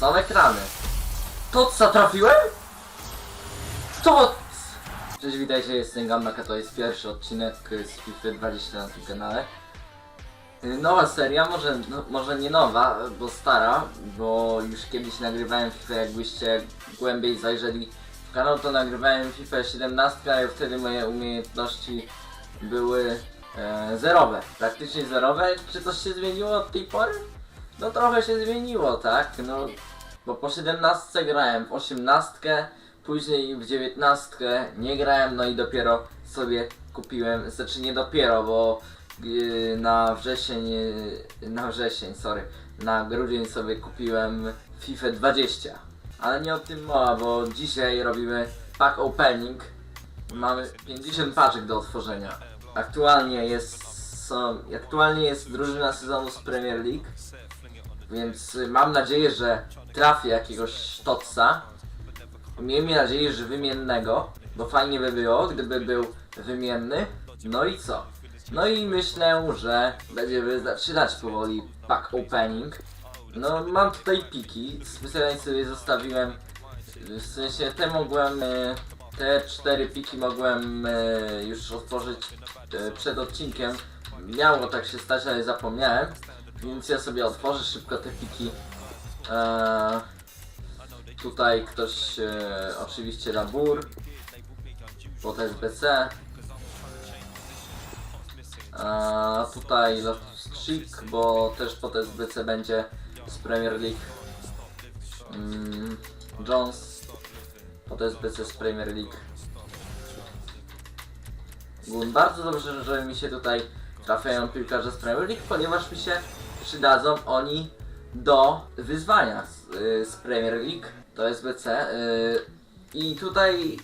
Są ekrany. To co trafiłem? To... Cześć, witajcie, jestem Gamaka, to jest pierwszy odcinek z FIFA 20 na tym kanale. Y, Nowa seria, może, no, może nie nowa, bo stara, bo już kiedyś nagrywałem FIFA, jakbyście głębiej zajrzeli w kanał, to nagrywałem FIFA 17, ale wtedy moje umiejętności były e, zerowe, praktycznie zerowe. Czy coś się zmieniło od tej pory? No trochę się zmieniło, tak? No, bo po 17 grałem w 18, później w 19 nie grałem, no i dopiero sobie kupiłem, znaczy nie dopiero, bo yy, na wrzesień, yy, na wrzesień, sorry, na grudzień sobie kupiłem FIFA 20. Ale nie o tym mowa, bo dzisiaj robimy pack opening. Mamy 50 paczek do otworzenia. Aktualnie jest, są, aktualnie jest drużyna sezonu z Premier League. Więc y, mam nadzieję, że trafię jakiegoś Totsa. Miejmy nadzieję, że wymiennego, bo fajnie by było, gdyby był wymienny. No i co? No i myślę, że będziemy zaczynać powoli pack opening. No mam tutaj piki, specjalnie sobie zostawiłem, w sensie te mogłem, e, te cztery piki mogłem e, już otworzyć przed odcinkiem. Miało tak się stać, ale zapomniałem. Więc ja sobie otworzę szybko te piki. Eee, tutaj ktoś e, oczywiście da bur. Pod SBC. Eee, tutaj Loftus-Cheek, bo też pod SBC będzie z Premier League. Mm, Jones pod SBC z Premier League. Gun. Bardzo dobrze, że mi się tutaj trafiają piłkarze z Premier League, ponieważ mi się przydadzą oni do wyzwania z, y, z Premier League, to SBC. Y, I tutaj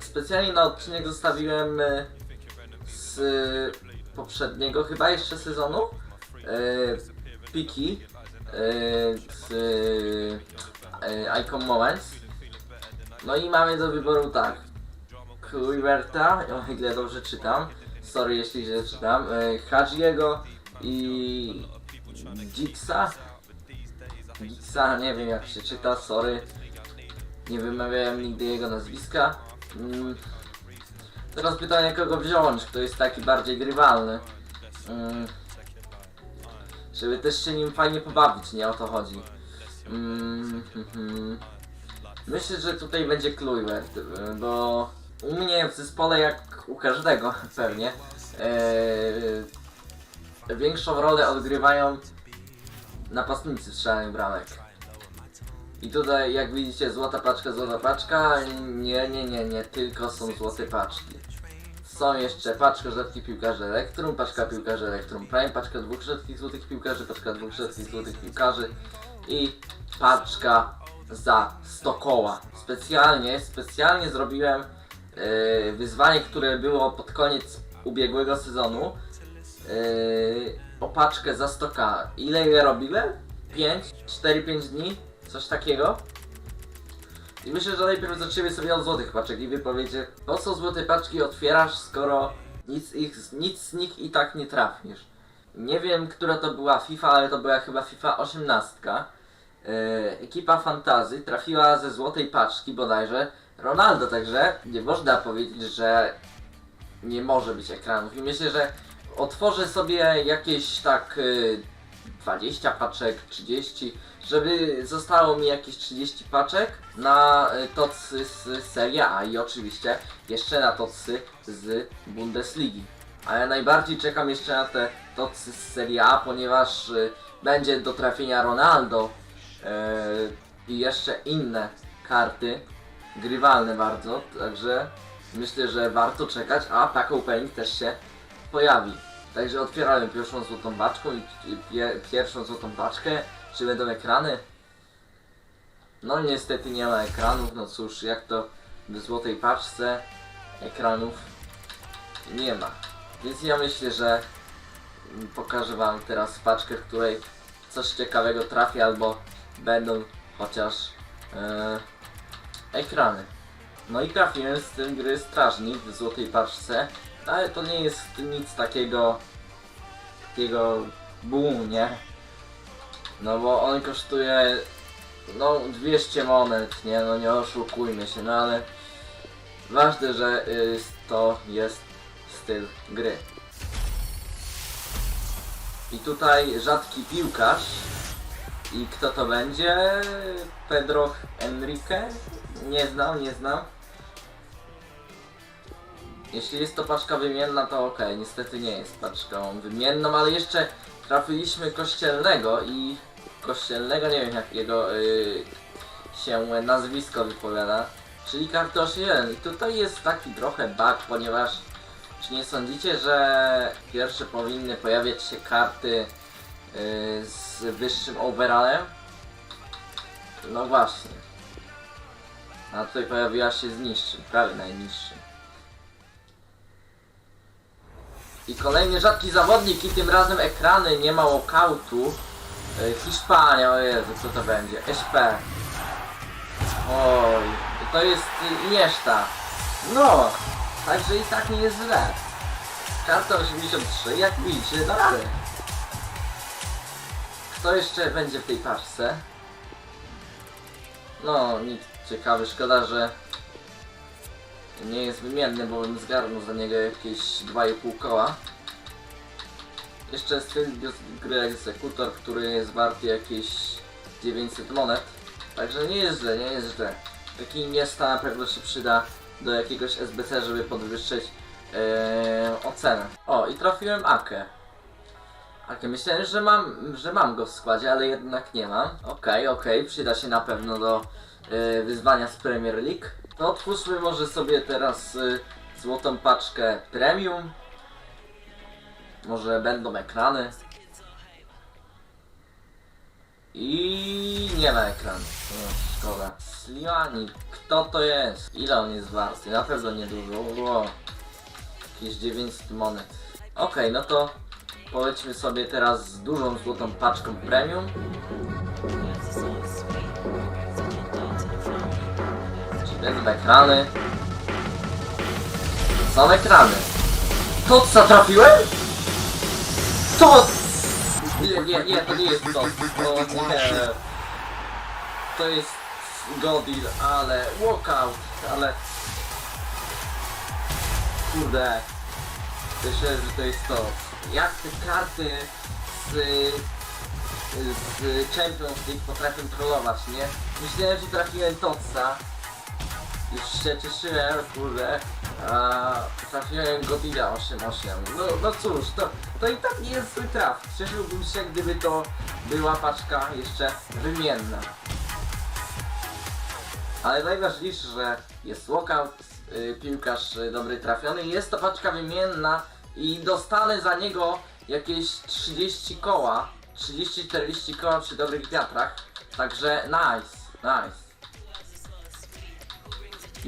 specjalnie na odcinek zostawiłem y, z poprzedniego chyba jeszcze sezonu piki z Icon Moments. No i mamy do wyboru tak. Kluiverta, o ile dobrze czytam. Sorry jeśli źle czytam. Y, Hajiego i Jixa. Jixa, nie wiem jak się czyta, sorry. Nie wymawiałem nigdy jego nazwiska. Mm. Teraz pytanie kogo wziąć, kto jest taki bardziej grywalny. Mm. Żeby też się nim fajnie pobawić, nie o to chodzi. Mm. Myślę, że tutaj będzie Kluivert, bo u mnie w zespole jak u każdego pewnie yy, większą rolę odgrywają napastnicy strzelanych bramek. I tutaj jak widzicie złota paczka, złota paczka, nie, nie, nie, nie, tylko są złote paczki. Są jeszcze paczka rzadkich piłkarzy Elektrum, paczka piłkarzy Elektrum Prime, paczka dwóch rzadkich złotych piłkarzy, paczka dwóch rzadkich złotych piłkarzy i paczka za 100 koła. Specjalnie, specjalnie zrobiłem yy, wyzwanie, które było pod koniec ubiegłego sezonu yy, o paczkę za 100k. Ile je robiłem? 5? 4-5 dni? Coś takiego? I myślę, że najpierw zaczniemy sobie od złotych paczek i wy po co złote paczki otwierasz, skoro nic, ich, nic z nich i tak nie trafisz. Nie wiem, która to była FIFA, ale to była chyba FIFA 18. Yy, ekipa Fantazy trafiła ze złotej paczki bodajże Ronaldo, także nie można powiedzieć, że nie może być ekranów. I myślę, że otworzę sobie jakieś tak y, 20 paczek, 30, żeby zostało mi jakieś 30 paczek na y, tocy z Serie A i oczywiście jeszcze na tocy z Bundesligi. Ale najbardziej czekam jeszcze na te tocy z Serie A, ponieważ y, będzie do trafienia Ronaldo y, i jeszcze inne karty grywalne bardzo, także myślę, że warto czekać, a pack opening też się pojawi. Także otwieramy pierwszą złotą paczką i i pie, pierwszą złotą paczkę. Czy będą ekrany? No niestety nie ma ekranów, no cóż, jak to w złotej paczce ekranów nie ma. Więc ja myślę, że pokażę wam teraz paczkę, w której coś ciekawego trafi albo będą chociaż e, ekrany. No i trafiłem z tym gry Strażnik w złotej paczce, ale to nie jest nic takiego takiego boom, nie? No bo on kosztuje no 200 monet, nie no nie oszukujmy się, no ale ważne, że y, to jest styl gry. I tutaj rzadki piłkarz. I kto to będzie? Pedro Enrique? Nie znam, nie znam. Jeśli jest to paczka wymienna, to ok, niestety nie jest paczką wymienną, ale jeszcze trafiliśmy kościelnego i kościelnego, nie wiem jak jego y, się nazwisko wypowiada, czyli kartosz 1. I tutaj jest taki trochę bug, ponieważ czy nie sądzicie, że pierwsze powinny pojawiać się karty y, z wyższym overallem? No właśnie. A tutaj pojawiła się z niższym, prawie najniższym. I kolejny rzadki zawodnik i tym razem ekrany, nie ma walkoutu. Y, Hiszpania, o Jezu, co to będzie? SP. Oj, to jest y, Iniesta. No, także i tak nie jest źle. Karta 83, jak widzicie, radę. Kto jeszcze będzie w tej paczce? No, nikt ciekawy, szkoda, że nie jest wymienny, bo bym zgarnął za niego jakieś 2,5 koła. Jeszcze styl gry egzekutor, który jest wart jakieś 900 monet. Także nie jest źle, nie jest źle. Taki Iniesta na pewno się przyda do jakiegoś SBC, żeby podwyższyć e, ocenę. O, i trafiłem Akę. Akę, myślałem, że mam, że mam go w składzie, ale jednak nie mam. Okej, okej, przyda się na pewno do e, wyzwania z Premier League. To otwórzmy może sobie teraz e, złotą paczkę premium. Może będą ekrany. I nie ma ekranu. No, szkoda. Slimani, kto to jest? Ile on jest wart? Na pewno niedużo. Wow. Jakieś 900 monet. Okej, no to polećmy sobie teraz z dużą złotą paczką premium. Będą ekrany. Są ekrany. To co trafiłem? To! Nie, nie, nie, to nie jest to. To nie. To jest Godil, ale walkout, ale... Kurde. Myślę, że to jest to. Jak te karty z, z Champions League potrafią trollować, nie? Myślałem, że trafiłem Totsa. Już się cieszyłem, kurde. A trafiłem Godila 8-8. No, no cóż, to, to i tak nie jest zły traf. Cieszyłbym się, gdyby to była paczka jeszcze wymienna. Ale najważniejsze, że jest walkout, y, piłkarz y, dobry trafiony. Jest to paczka wymienna i dostanę za niego jakieś 30 koła. 30-40 koła przy dobrych wiatrach. Także nice, nice.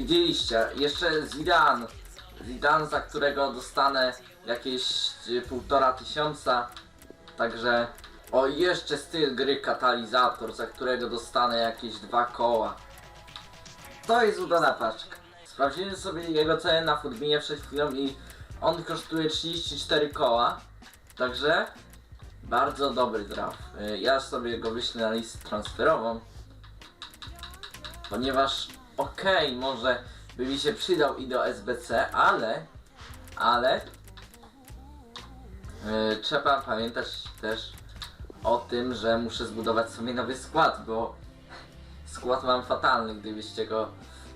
Widzieliście, jeszcze Zidane. Zidane, za którego dostanę jakieś y, półtora tysiąca. Także o jeszcze styl gry katalizator, za którego dostanę jakieś dwa koła. To jest udana paczka. Sprawdziłem sobie jego cenę na Foodbinie przed chwilą i on kosztuje 34 koła. Także bardzo dobry draft. Y, Ja sobie go wyślę na listę transferową. Ponieważ okej, może by mi się przydał i do SBC, ale ale yy, trzeba pamiętać też o tym, że muszę zbudować sobie nowy skład, bo skład mam fatalny, gdybyście go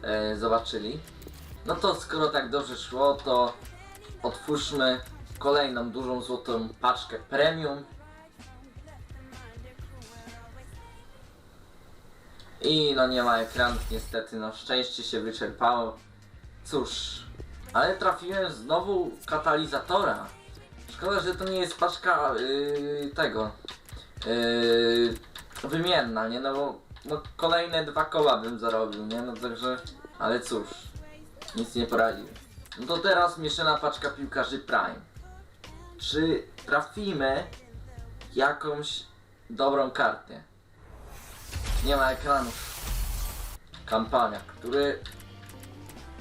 e, zobaczyli. No to skoro tak dobrze szło, to otwórzmy kolejną dużą złotą paczkę premium. I no nie ma ekranów niestety, no szczęście się wyczerpało. Cóż, ale trafiłem znowu katalizatora. Szkoda, że to nie jest paczka yy, tego. Yy, wymienna, nie? No bo no, kolejne dwa koła bym zarobił, nie? No także, ale cóż, nic nie poradził. No to teraz mieszana paczka piłkarzy Prime. Czy trafimy jakąś dobrą kartę? Nie ma ekranów. Kampania, który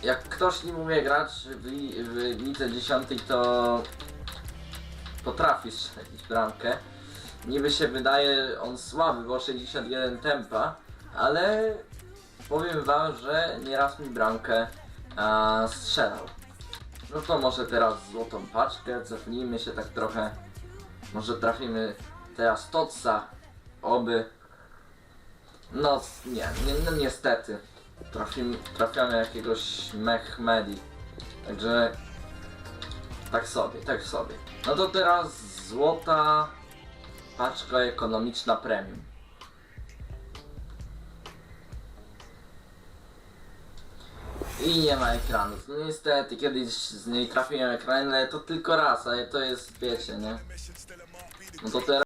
jak ktoś nie umie grać w, li- w lidze 10 to potrafi strzelić bramkę. Niby się wydaje on słaby, bo 61 tempa, ale powiem wam, że nieraz mi bramkę a, strzelał. No to może teraz złotą paczkę, cofnijmy się tak trochę. Może trafimy teraz Totsa, oby. No nie, no niestety. Trafimy, trafiamy jakiegoś Mehmedi. Także tak sobie, tak sobie. No to teraz złota paczka ekonomiczna premium. I nie ma ekranów. No niestety, kiedyś z niej trafiłem ekran, ale to tylko raz, ale to jest, wiecie, nie? No to teraz...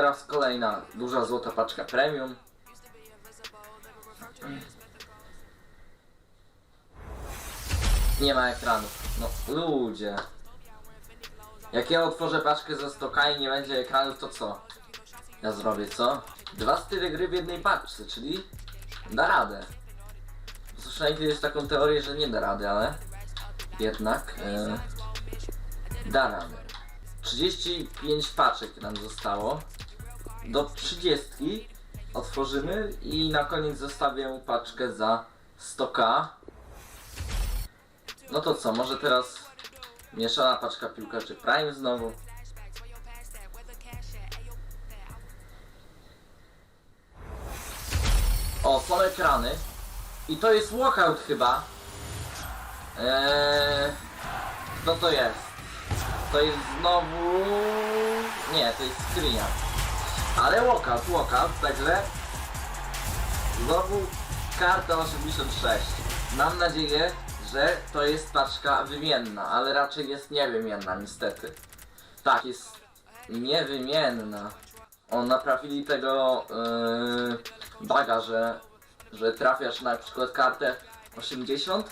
Teraz kolejna duża złota paczka premium. Nie ma ekranów. No ludzie. Jak ja otworzę paczkę ze stoka i nie będzie ekranów, to co? Ja zrobię co? Dwa styly gry w jednej paczce, czyli da radę. Słyszałem kiedyś taką teorię, że nie da rady, ale jednak e, da radę. 35 paczek nam zostało. Do 30 otworzymy i na koniec zostawię paczkę za 100k. No to co, może teraz mieszana paczka piłkarzy Prime znowu. O, są ekrany. I to jest walkout chyba. Eee, kto to jest? To jest znowu... Nie, to jest screenia. Ale walkout, walkout, także... Znowu karta 86. Mam nadzieję, że to jest paczka wymienna, ale raczej jest niewymienna niestety. Tak, jest niewymienna. O, naprawili tego yy, baga, że, że trafiasz na przykład kartę 80,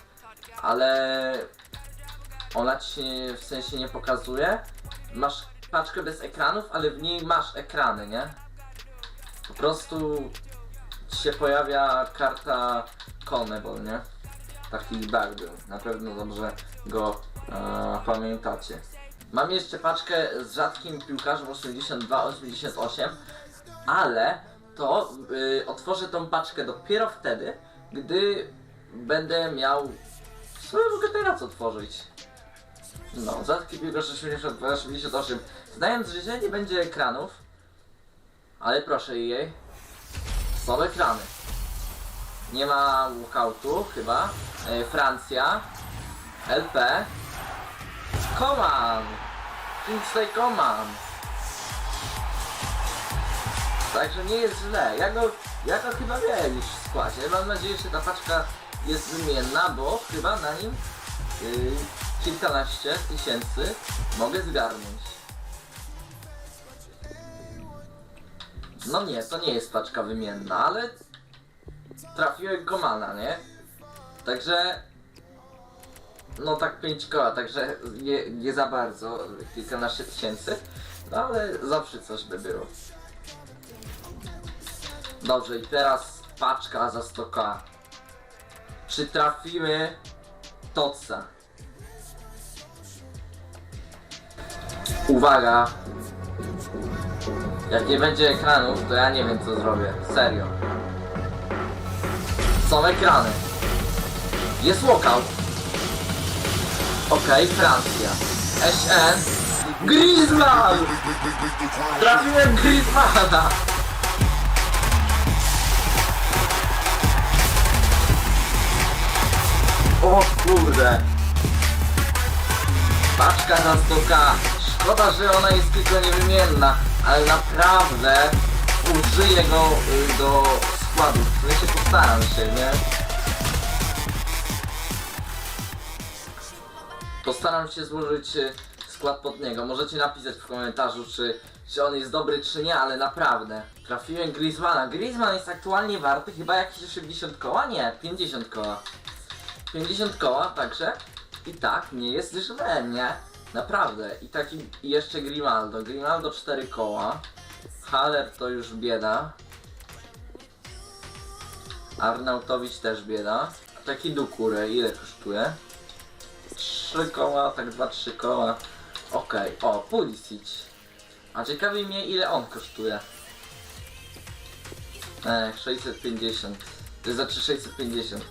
ale ona ci się w sensie nie pokazuje. Masz paczkę bez ekranów, ale w niej masz ekrany, nie? Po prostu ci się pojawia karta Conable, nie? Taki bug był. Na pewno dobrze go e, pamiętacie. Mam jeszcze paczkę z rzadkim piłkarzem 82-88, ale to y, otworzę tą paczkę dopiero wtedy, gdy będę miał... Mogę teraz otworzyć? No, rzadki piłkarz 82-88. Znając, że nie będzie ekranów, ale proszę jej, są ekrany. Nie ma walkoutu chyba. E, Francja. LP. Coman! Kingsley Coman! Także nie jest źle. Ja go, ja go chyba miałem już w składzie. Mam nadzieję, że ta paczka jest wymienna, bo chyba na nim yy, kilkanaście tysięcy mogę zgarnąć. No nie, to nie jest paczka wymienna, ale trafiłem Komana, nie? Także no tak 5 koła, także nie, nie za bardzo, kilkanaście tysięcy, no ale zawsze coś by było. Dobrze, i teraz paczka za 100k. Czy trafimy Totsa? Uwaga! Jak nie będzie ekranów, to ja nie wiem co zrobię. Serio. Są ekrany. Jest walkout. Okej, Francja. SN. Griezmann! Trafiłem Griezmana! O kurde! Paczka za 100k. Szkoda, że ona jest tylko niewymienna, ale naprawdę użyję go y, do składu. Ja się postaram się, nie? Postaram się złożyć y, skład pod niego. Możecie napisać w komentarzu, czy, czy on jest dobry, czy nie, ale naprawdę. Trafiłem Griezmana. Griezmann jest aktualnie warty chyba jakieś 80 koła? Nie, 50 koła. 50 koła, także i tak nie jest źle, nie? Naprawdę. I taki i jeszcze Grimaldo. Grimaldo 4 koła. Haller to już bieda. Arnautowicz też bieda. Taki Dukurę, ile kosztuje? 3 koła, tak 2-3 koła. Okej, o, Pulisic. A ciekawi mnie ile on kosztuje. E, 650. To znaczy 650.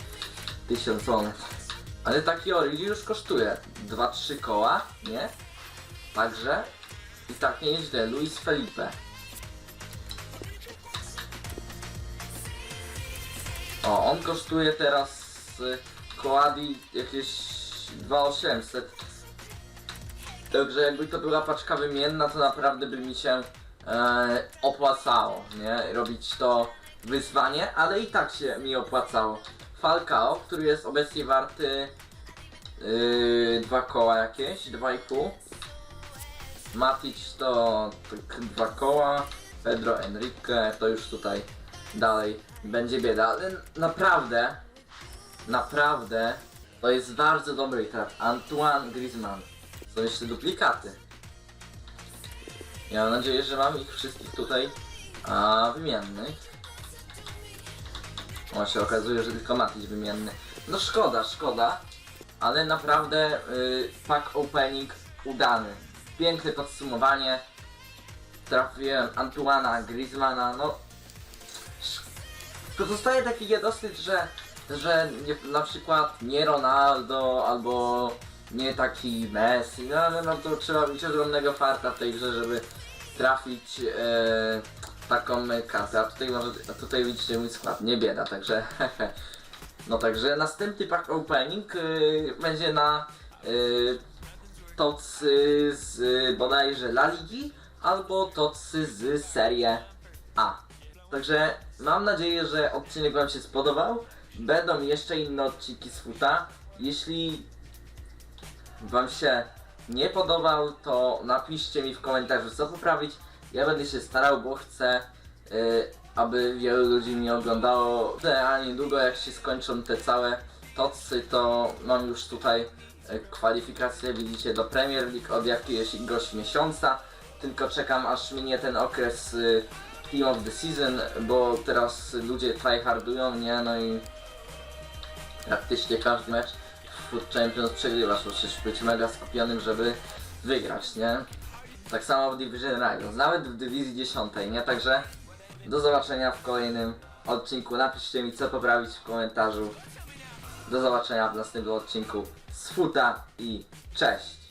1000 monet. Ale taki Origi już kosztuje 2-3 koła, nie? Także i tak nie jest źle. Luis Felipe. O, on kosztuje teraz y, Koadi jakieś 2800. Także jakby to była paczka wymienna, to naprawdę by mi się e, opłacało, nie? Robić to wyzwanie, ale i tak się mi opłacało. Falcao, który jest obecnie warty yy, dwa koła jakieś, 2,5. Matic to tak dwa koła, Pedro Enrique to już tutaj dalej będzie bieda, ale naprawdę, naprawdę to jest bardzo dobry traf. Antoine Griezmann. Są jeszcze duplikaty. Ja mam nadzieję, że mam ich wszystkich tutaj a, wymiennych. O, się okazuje, że tylko Matic wymienny. No szkoda, szkoda, ale naprawdę y, pack opening udany. Piękne podsumowanie. Trafiłem Antuana, Griezmana, no... sz- Pozostaje taki niedosyt, że, że nie, na przykład nie Ronaldo albo nie taki Messi, no no to trzeba mieć ogromnego farta w tej grze, żeby trafić e, taką kartę, a tutaj może, a tutaj widzicie mój skład, nie bieda, także. No także następny pack opening y, będzie na y, tocy z y, bodajże La Ligi albo tocy z Serie A. Także mam nadzieję, że odcinek Wam się spodobał. Będą jeszcze inne odcinki z futa. Jeśli Wam się nie podobał, to napiszcie mi w komentarzu co poprawić. Ja będę się starał, bo chcę, y, aby wielu ludzi mnie oglądało. A niedługo jak się skończą te całe tocy, to mam już tutaj y, kwalifikacje, widzicie, do Premier League od jakiegoś miesiąca. Tylko czekam aż minie ten okres y, Team of the Season, bo teraz ludzie tryhardują, nie? No i praktycznie każdy mecz w Foot Champions przegrywasz, musisz być mega skupionym, żeby wygrać, nie? Tak samo w Division Rivals, nawet w dywizji 10, nie? Także do zobaczenia w kolejnym odcinku. Napiszcie mi co poprawić w komentarzu. Do zobaczenia w następnym odcinku z Futa i cześć!